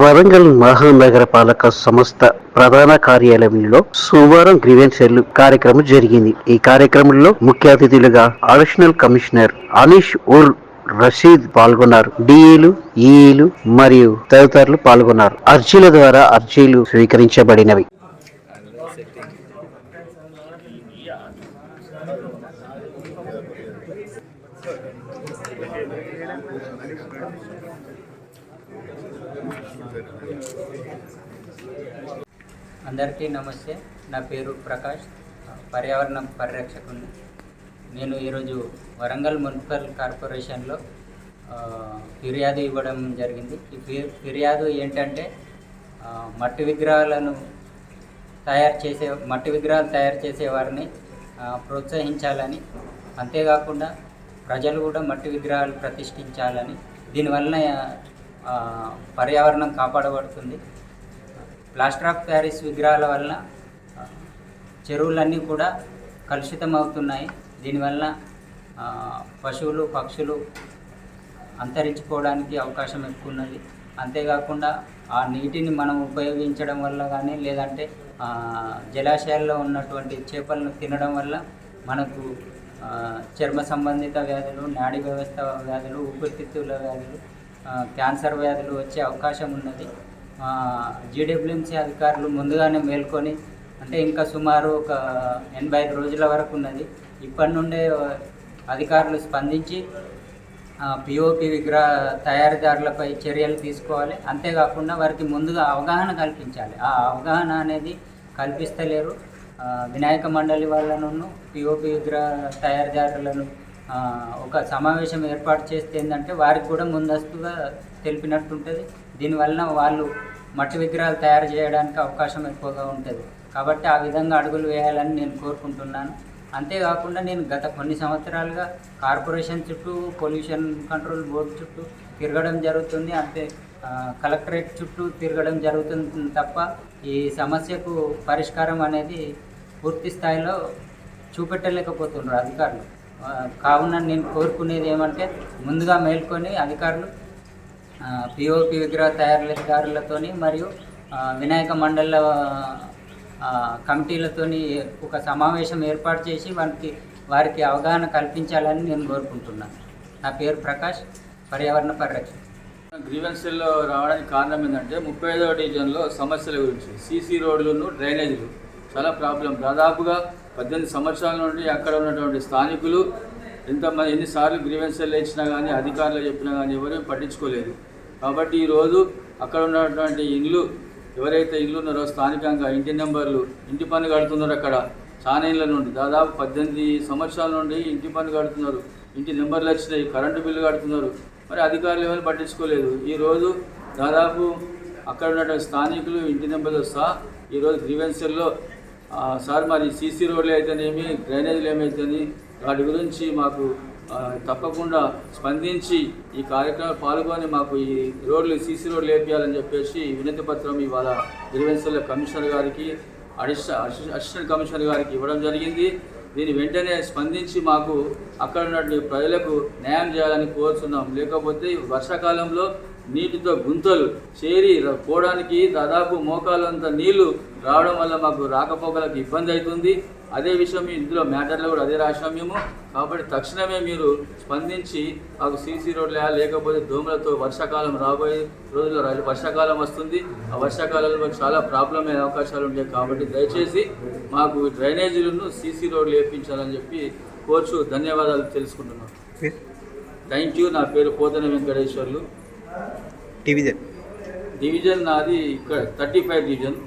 వరంగల్ మహానగర పాలక సంస్థ ప్రధాన కార్యాలయంలో సోమవారం గ్రీవెన్స్ సెల్ కార్యక్రమం జరిగింది. ఈ కార్యక్రమంలో ముఖ్య అతిథులుగా అడిషనల్ కమిషనర్ అనీష్ ఉల్ రషీద్ పాల్గొన్నారు. డిఈలు ఈఈలు మరియు తదితరులు పాల్గొన్నారు. అర్జీల ద్వారా అర్జీలు స్వీకరించబడినవి. అందరికీ నమస్తే. నా పేరు ప్రకాష్. పర్యావరణ పరిరక్షకుని. నేను ఈరోజు వరంగల్ మున్సిపల్ కార్పొరేషన్లో ఫిర్యాదు ఇవ్వడం జరిగింది. ఈ ఫిర్యాదు ఏంటంటే మట్టి విగ్రహాలను తయారు చేసే మట్టి విగ్రహాలు తయారు చేసే వారిని ప్రోత్సహించాలని అంతేకాకుండా ప్రజలు కూడా మట్టి విగ్రహాలు ప్రతిష్ఠించాలని దీనివలన పర్యావరణం కాపాడబడుతుంది. ప్లాస్టర్ ఆఫ్ ప్యారిస్ విగ్రహాల వలన చెరువులన్నీ కూడా కలుషితం అవుతున్నాయి దీనివల్ల పశువులు పక్షులు అంతరించిపోవడానికి అవకాశం ఎక్కువ ఉన్నది అంతేకాకుండా ఆ నీటిని మనం ఉపయోగించడం వల్ల కానీ లేదంటే జలాశయాల్లో ఉన్నటువంటి చేపలను తినడం వల్ల మనకు చర్మ సంబంధిత వ్యాధులు నాడీ వ్యవస్థ వ్యాధులు ఊపిరితిత్తుల వ్యాధులు క్యాన్సర్ వ్యాధులు వచ్చే అవకాశం ఉన్నది. జీడబ్ల్యూఎంసీ అధికారులు ముందుగానే మేల్కొని అంటే ఇంకా సుమారు ఒక ఎనభై ఐదు రోజుల వరకు ఉన్నది. ఇప్పటి నుండే అధికారులు స్పందించి పిఓపి విగ్రహ తయారీదారులపై చర్యలు తీసుకోవాలి. అంతేకాకుండా వారికి ముందుగా అవగాహన కల్పించాలి. ఆ అవగాహన అనేది కల్పిస్తలేరు. వినాయక మండలి వాళ్ళను పిఓపి విగ్రహ తయారీదారులను ఒక సమావేశం ఏర్పాటు చేస్తే ఏంటంటే వారికి కూడా ముందస్తుగా తెలిపినట్టు ఉంటుంది దీనివలన వాళ్ళు మట్టి విగ్రహాలు తయారు చేయడానికి అవకాశం ఎక్కువగా ఉంటుంది. కాబట్టి ఆ విధంగా అడుగులు వేయాలని నేను కోరుకుంటున్నాను. అంతేకాకుండా నేను గత కొన్ని సంవత్సరాలుగా కార్పొరేషన్ చుట్టూ పొల్యూషన్ కంట్రోల్ బోర్డు చుట్టూ తిరగడం జరుగుతుంది. అంతే కలెక్టరేట్ చుట్టూ తిరగడం జరుగుతుంది తప్ప ఈ సమస్యకు పరిష్కారం అనేది పూర్తి స్థాయిలో చూపెట్టలేకపోతున్నారు అధికారులు. కావున నేను కోరుకునేది ఏమంటే ముందుగా మేల్కొని అధికారులు పిఓపి విగ్రహ తయారీదారులతోని మరియు వినాయక మండళ్ళ కమిటీలతోని ఒక సమావేశం ఏర్పాటు చేసి వారికి వారికి అవగాహన కల్పించాలని నేను కోరుకుంటున్నాను నా పేరు ప్రకాష్ పర్యావరణ పరిరక్షణ. గ్రీవెన్సీల్లో రావడానికి కారణం ఏంటంటే ముప్పై ఐదవ డివిజన్లో సమస్యల గురించి సీసీ రోడ్లను డ్రైనేజీలు చాలా ప్రాబ్లం. దాదాపుగా పద్దెనిమిది సంవత్సరాల నుండి అక్కడ ఉన్నటువంటి స్థానికులు ఎంతమంది ఎన్నిసార్లు గ్రీవెన్సీలు ఇచ్చినా కానీ అధికారులు చెప్పినా కానీ ఎవరూ పట్టించుకోలేదు. కాబట్టి ఈరోజు అక్కడ ఉన్నటువంటి ఇండ్లు ఎవరైతే ఇండ్లు ఉన్నారో స్థానికంగా ఇంటి నెంబర్లు ఇంటి పన్ను కడుతున్నారు అక్కడ చాలా ఇళ్ళ నుండి దాదాపు పద్దెనిమిది సంవత్సరాల నుండి ఇంటి పన్ను కడుతున్నారు. ఇంటి నెంబర్లు వచ్చినాయి కరెంటు బిల్లు కడుతున్నారు. మరి అధికారులు ఎవరు పట్టించుకోలేదు. ఈరోజు దాదాపు అక్కడ ఉన్నటువంటి స్థానికులు ఇంటి నెంబర్లు సహా ఈరోజు గ్రీవెన్సీల్లో సార్ మరి సీసీ రోడ్లు అయితేనేమి డ్రైనేజీలు ఏమైతేని వాటి గురించి మాకు తప్పకుండా స్పందించి ఈ కార్యక్రమం పాల్గొని మాకు ఈ రోడ్లు సీసీ రోడ్లు వేపించాలని చెప్పేసి వినతి పత్రం ఇవాళ గ్రీవెన్సీల కమిషనర్ గారికి అడిషనల్ అసిస్టెంట్ కమిషనర్ గారికి ఇవ్వడం జరిగింది. దీని వెంటనే స్పందించి మాకు అక్కడ ఉన్నటువంటి ప్రజలకు న్యాయం చేయాలని కోరుతున్నాం లేకపోతే వర్షాకాలంలో నీటితో గుంతలు చేరి పోవడానికి దాదాపు మోకాలంత నీళ్ళు రావడం వల్ల మాకు రాకపోకలకు ఇబ్బంది అవుతుంది. అదే విషయం ఇందులో మ్యాటర్లో కూడా అదే రాసినాం మేము. కాబట్టి తక్షణమే మీరు స్పందించి మాకు సీసీ రోడ్లు లేకపోతే దోమలతో వర్షాకాలం రాబోయే రోజుల్లో వర్షాకాలం వస్తుంది. ఆ వర్షాకాలంలో మాకు చాలా ప్రాబ్లం అయ్యే అవకాశాలు ఉంటాయి కాబట్టి దయచేసి మాకు డ్రైనేజీలను సీసీ రోడ్లు వేయించాలని చెప్పి కోర్చు ధన్యవాదాలు తెలుసుకుంటున్నాం. థ్యాంక్ యూ నా పేరు పోతన వెంకటేశ్వర్లు. డివిజన్. డివిజన్ నాది ఇక్కడ థర్టీ ఫైవ్ డివిజన్.